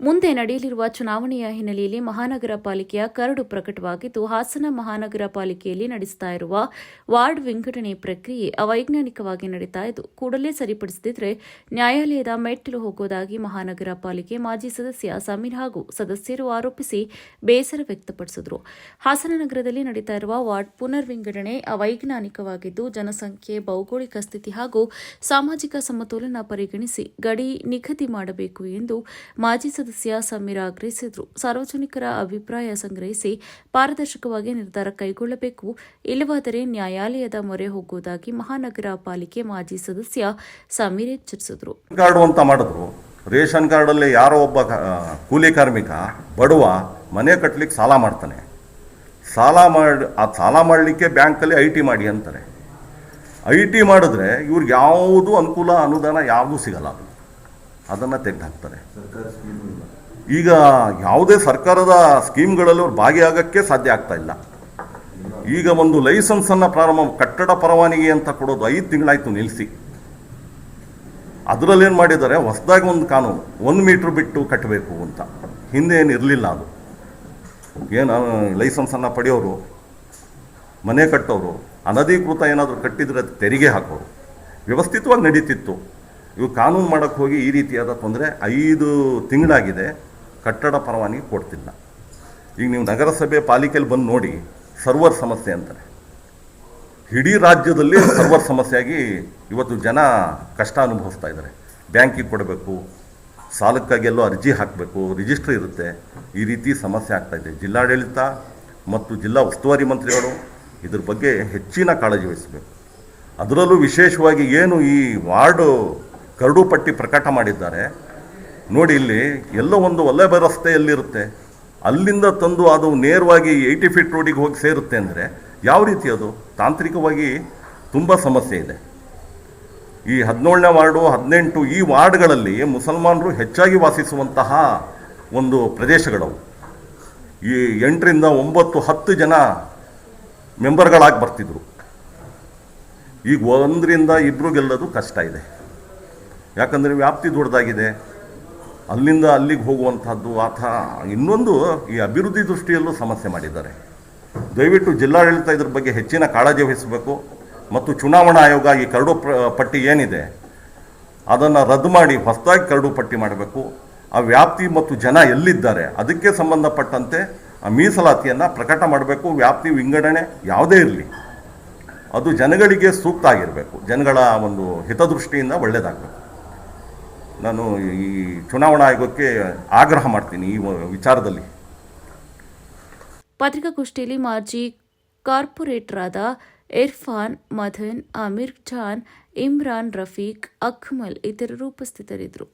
ಮುಂದೆ ನಡೆಯಲಿರುವ ಚುನಾವಣೆಯ ಹಿನ್ನೆಲೆಯಲ್ಲಿ ಮಹಾನಗರ ಪಾಲಿಕೆಯ ಕರಡು ಪ್ರಕಟವಾಗಿದ್ದು, ಹಾಸನ ಮಹಾನಗರ ಪಾಲಿಕೆಯಲ್ಲಿ ನಡೆಸ್ತಾ ಇರುವ ವಾರ್ಡ್ ವಿಂಗಡಣೆ ಪ್ರಕ್ರಿಯೆ ಅವೈಜ್ಞಾನಿಕವಾಗಿ ನಡೀತಾ ಇದ್ದು, ಕೂಡಲೇ ಸರಿಪಡಿಸದಿದ್ರೆ ನ್ಯಾಯಾಲಯದ ಮೆಟ್ಟಿಲು ಹೋಗುವುದಾಗಿ ಮಹಾನಗರ ಪಾಲಿಕೆ ಮಾಜಿ ಸದಸ್ಯ ಸಮೀರ್ ಹಾಗೂ ಸದಸ್ಯರು ಆರೋಪಿಸಿ ಬೇಸರ ವ್ಯಕ್ತಪಡಿಸಿದರು. ಹಾಸನ ನಗರದಲ್ಲಿ ನಡೀತಾ ಇರುವ ವಾರ್ಡ್ ಪುನರ್ ವಿಂಗಡಣೆ ಅವೈಜ್ಞಾನಿಕವಾಗಿದ್ದು, ಜನಸಂಖ್ಯೆ, ಭೌಗೋಳಿಕ ಸ್ಥಿತಿ ಹಾಗೂ ಸಾಮಾಜಿಕ ಸಮತೋಲನ ಪರಿಗಣಿಸಿ ಗಡಿ ನಿಗದಿ ಮಾಡಬೇಕು ಎಂದು ಮಾಜಿ ಸದಸ್ಯ ಸಮೀರ ಆಗ್ರಹಿಸಿದರು. ಸಾರ್ವಜನಿಕರ ಅಭಿಪ್ರಾಯ ಸಂಗ್ರಹಿಸಿ ಪಾರದರ್ಶಕವಾಗಿ ನಿರ್ಧಾರ ಕೈಗೊಳ್ಳಬೇಕು. ಇಲ್ಲವಾದರೆ ನ್ಯಾಯಾಲಯದ ಮೊರೆ ಹೋಗುವುದಾಗಿ ಮಹಾನಗರ ಪಾಲಿಕೆ ಮಾಜಿ ಸದಸ್ಯ ಸಮೀರ್ ಎಚ್ಚರಿಸಿದರು. ಕಾರ್ಡ್ ಅಂತ ಮಾಡಿದ್ರು. ರೇಷನ್ ಕಾರ್ಡಲ್ಲಿ ಯಾರೋ ಒಬ್ಬ ಕೂಲಿ ಕಾರ್ಮಿಕ ಬಡವ ಮನೆ ಕಟ್ಟಲಿಕ್ಕೆ ಸಾಲ ಮಾಡ್ತಾನೆ. ಸಾಲ ಮಾಡಿ, ಆ ಸಾಲ ಮಾಡಲಿಕ್ಕೆ ಬ್ಯಾಂಕಲ್ಲಿ ಐ ಟಿ ಮಾಡಿ ಅಂತಾರೆ. ಐ ಟಿ ಮಾಡಿದ್ರೆ ಇವ್ರಿಗೆ ಯಾವುದು ಅನುಕೂಲ, ಅನುದಾನ ಯಾವುದೂ ಸಿಗಲ್ಲ ಅದನ್ನು ತೆಗೆದುಹಾಕ್ತಾರೆ ಈಗ ಯಾವುದೇ ಸರ್ಕಾರದ ಸ್ಕೀಮ್ಗಳಲ್ಲಿ ಅವ್ರು ಭಾಗಿಯಾಗಕ್ಕೆ ಸಾಧ್ಯ ಆಗ್ತಾ ಇಲ್ಲ. ಈಗ ಒಂದು ಲೈಸೆನ್ಸನ್ನು ಪ್ರಾರಂಭ ಕಟ್ಟಡ ಪರವಾನಗಿ ಅಂತ ಕೊಡೋದು ಐದು ತಿಂಗಳಾಯ್ತು ನಿಲ್ಲಿಸಿ ಅದರಲ್ಲಿ ಏನು ಮಾಡಿದ್ದಾರೆ? ಹೊಸದಾಗಿ ಒಂದು ಕಾನೂನು ಒಂದು ಮೀಟ್ರ್ ಬಿಟ್ಟು ಕಟ್ಟಬೇಕು ಅಂತ. ಹಿಂದೆ ಏನು ಇರಲಿಲ್ಲ ಅದು. ಏನು ಲೈಸೆನ್ಸನ್ನು ಪಡೆಯೋರು ಮನೆ ಕಟ್ಟೋರು ಅನಧಿಕೃತ ಏನಾದರೂ ಕಟ್ಟಿದ್ರೆ ಅದು ತೆರಿಗೆ ಹಾಕೋರು. ವ್ಯವಸ್ಥಿತವಾಗಿ ನಡೀತಿತ್ತು. ಇವು ಕಾನೂನು ಮಾಡೋಕ್ಕೆ ಹೋಗಿ ಈ ರೀತಿಯಾದ ತೊಂದರೆ ಐದು ತಿಂಗಳಾಗಿದೆ. ಕಟ್ಟಡ ಪರವಾನಗಿ ಕೊಡ್ತಿಲ್ಲ. ಈಗ ನೀವು ನಗರಸಭೆ ಪಾಲಿಕೆಯಲ್ಲಿ ಬಂದು ನೋಡಿ, ಸರ್ವರ್ ಸಮಸ್ಯೆ ಅಂತಾರೆ. ಇಡೀ ರಾಜ್ಯದಲ್ಲಿ ಸರ್ವರ್ ಸಮಸ್ಯೆಯಾಗಿ ಇವತ್ತು ಜನ ಕಷ್ಟ ಅನುಭವಿಸ್ತಾ ಇದ್ದಾರೆ. ಬ್ಯಾಂಕಿಗೆ ಕೊಡಬೇಕು, ಸಾಲಕ್ಕಾಗಿ ಎಲ್ಲೋ ಅರ್ಜಿ ಹಾಕಬೇಕು, ರಿಜಿಸ್ಟ್ರ್ ಇರುತ್ತೆ. ಈ ರೀತಿ ಸಮಸ್ಯೆ ಆಗ್ತಾ ಇದೆ. ಜಿಲ್ಲಾಡಳಿತ ಮತ್ತು ಜಿಲ್ಲಾ ಉಸ್ತುವಾರಿ ಮಂತ್ರಿಗಳು ಇದ್ರ ಬಗ್ಗೆ ಹೆಚ್ಚಿನ ಕಾಳಜಿ ವಹಿಸಬೇಕು. ಅದರಲ್ಲೂ ವಿಶೇಷವಾಗಿ ಏನು ಈ ವಾರ್ಡು ಕರಡು ಪಟ್ಟಿ ಪ್ರಕಟ ಮಾಡಿದ್ದಾರೆ. ನೋಡಿ ಇಲ್ಲಿ ಎಲ್ಲೋ ಒಂದು ಒಳ್ಳೆ ರಸ್ತೆಯಲ್ಲಿರುತ್ತೆ. ಅಲ್ಲಿಂದ ತಂದು ಅದು ನೇರವಾಗಿ ಏಯ್ಟಿ ಫೀಟ್ ರೋಡಿಗೆ ಹೋಗಿ ಸೇರುತ್ತೆ ಅಂದರೆ ಯಾವ ರೀತಿ ಅದು? ತಾಂತ್ರಿಕವಾಗಿ ತುಂಬ ಸಮಸ್ಯೆ ಇದೆ. ಈ ಹದಿನೇಳನೇ ವಾರ್ಡು, ಹದಿನೆಂಟು ಈ ವಾರ್ಡ್ಗಳಲ್ಲಿ ಮುಸಲ್ಮಾನರು ಹೆಚ್ಚಾಗಿ ವಾಸಿಸುವಂತಹ ಒಂದು ಪ್ರದೇಶಗಳವು. ಈ ಎಂಟರಿಂದ ಒಂಬತ್ತು, ಹತ್ತು ಜನ ಮೆಂಬರ್ಗಳಾಗಿ ಬರ್ತಿದ್ರು. ಈಗ ಒಂದರಿಂದ ಇಬ್ಬರು ಗೆಲ್ಲೋದು ಕಷ್ಟ ಇದೆ. ಯಾಕಂದರೆ ವ್ಯಾಪ್ತಿ ದೊಡ್ಡದಾಗಿದೆ. ಅಲ್ಲಿಂದ ಅಲ್ಲಿಗೆ ಹೋಗುವಂಥದ್ದು ಅಥವಾ ಇನ್ನೊಂದು ಈ ಅಭಿವೃದ್ಧಿ ದೃಷ್ಟಿಯಲ್ಲೂ ಸಮಸ್ಯೆ ಮಾಡಿದ್ದಾರೆ. ದಯವಿಟ್ಟು ಜಿಲ್ಲಾಡಳಿತ ಇದ್ರ ಬಗ್ಗೆ ಹೆಚ್ಚಿನ ಕಾಳಜಿ ವಹಿಸಬೇಕು ಮತ್ತು ಚುನಾವಣಾ ಆಯೋಗ ಈ ಕರಡು ಪಟ್ಟಿ ಏನಿದೆ, ಅದನ್ನು ರದ್ದು ಮಾಡಿ ಹೊಸದಾಗಿ ಕರಡು ಪಟ್ಟಿ ಮಾಡಬೇಕು. ಆ ವ್ಯಾಪ್ತಿ ಮತ್ತು ಜನ ಎಲ್ಲಿದ್ದಾರೆ, ಅದಕ್ಕೆ ಸಂಬಂಧಪಟ್ಟಂತೆ ಆ ಮೀಸಲಾತಿಯನ್ನು ಪ್ರಕಟ ಮಾಡಬೇಕು. ವ್ಯಾಪ್ತಿ ವಿಂಗಡಣೆ ಯಾವುದೇ ಇರಲಿ, ಅದು ಜನಗಳಿಗೆ ಸೂಕ್ತ ಆಗಿರಬೇಕು. ಜನಗಳ ಒಂದು ಹಿತದೃಷ್ಟಿಯಿಂದ ಒಳ್ಳೆಯದಾಗಬೇಕು ನಾನು ಈ ಚುನಾವಣಾ ಆಯೋಗಕ್ಕೆ ಆಗ್ರಹ ಮಾಡ್ತೀನಿ ಈ ವಿಚಾರದಲ್ಲಿ. ಪತ್ರಿಕಾಗೋಷ್ಠಿಯಲ್ಲಿ ಮಾಜಿ ಕಾರ್ಪೊರೇಟರ್ ಆದ ಇರ್ಫಾನ್, ಮದನ್, ಅಮೀರ್ ಖಾನ್, ಇಮ್ರಾನ್, ರಫೀಕ್, ಅಕ್ಮಲ್ ಇತರರು ಉಪಸ್ಥಿತರಿದ್ದರು.